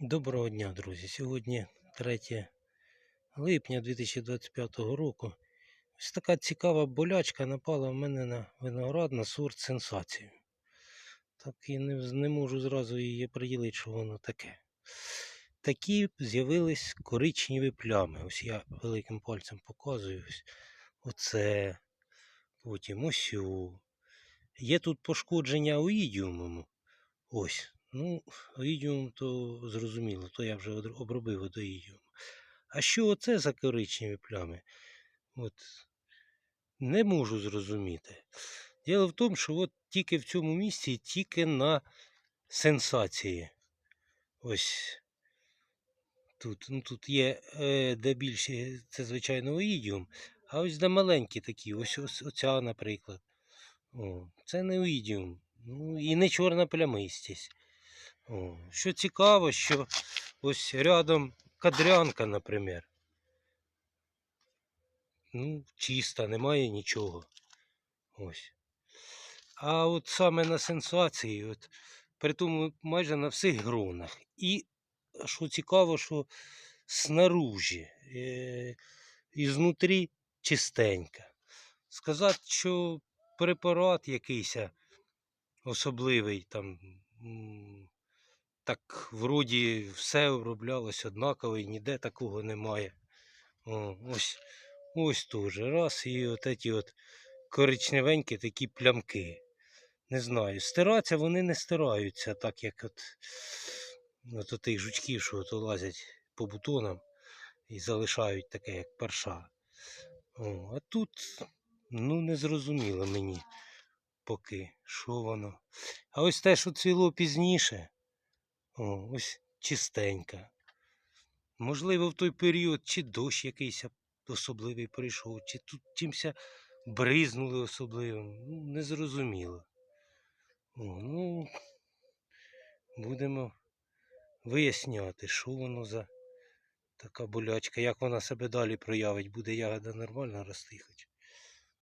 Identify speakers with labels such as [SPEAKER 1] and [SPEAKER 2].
[SPEAKER 1] Доброго дня, друзі. Сьогодні 3 липня 2025 року. Ось така цікава болячка напала в мене на виноград на сорт сенсацію. Так і не, не можу зразу її приділити, що воно таке. Такі з'явились коричневі плями. Ось я великим пальцем показую. Оце. Потім ось. Є тут пошкодження оїдіумом. Ось. Ну, оїдіум то зрозуміло, то я вже обробив одоїдіум. А що оце за коричневі плями? От не можу зрозуміти. Діло в тому, що от тільки в цьому місці, тільки на сенсації. Ось тут, ну, тут є е, де більше, це звичайно оїдіум, а ось де маленькі такі, ось, ось оця, наприклад. О, це не оїдіум. Ну і не чорна плямистість. О, що цікаво, що ось рядом кадрянка, наприклад. Ну, чиста, немає нічого. Ось. А от саме на сенсації, от, при тому майже на всіх гронах. І що цікаво, що снаружі, е, і чистенька. Сказати, що препарат якийсь особливий, там, так вроді все оброблялось однаково і ніде такого немає. О, ось, ось теж раз, і от ці от коричневенькі такі плямки. Не знаю, стиратися вони не стираються, так як от, от, от тих жучків, що от лазять по бутонам і залишають таке, як перша. О, а тут, ну, не зрозуміло мені поки, що воно. А ось те, що цвіло пізніше, о, ось чистенька. Можливо, в той період чи дощ якийсь особливий прийшов, чи тут чимся бризнули особливим. Ну, незрозуміло. О, ну, будемо виясняти, що воно за така болячка, як вона себе далі проявить, буде ягода нормально рости хоч.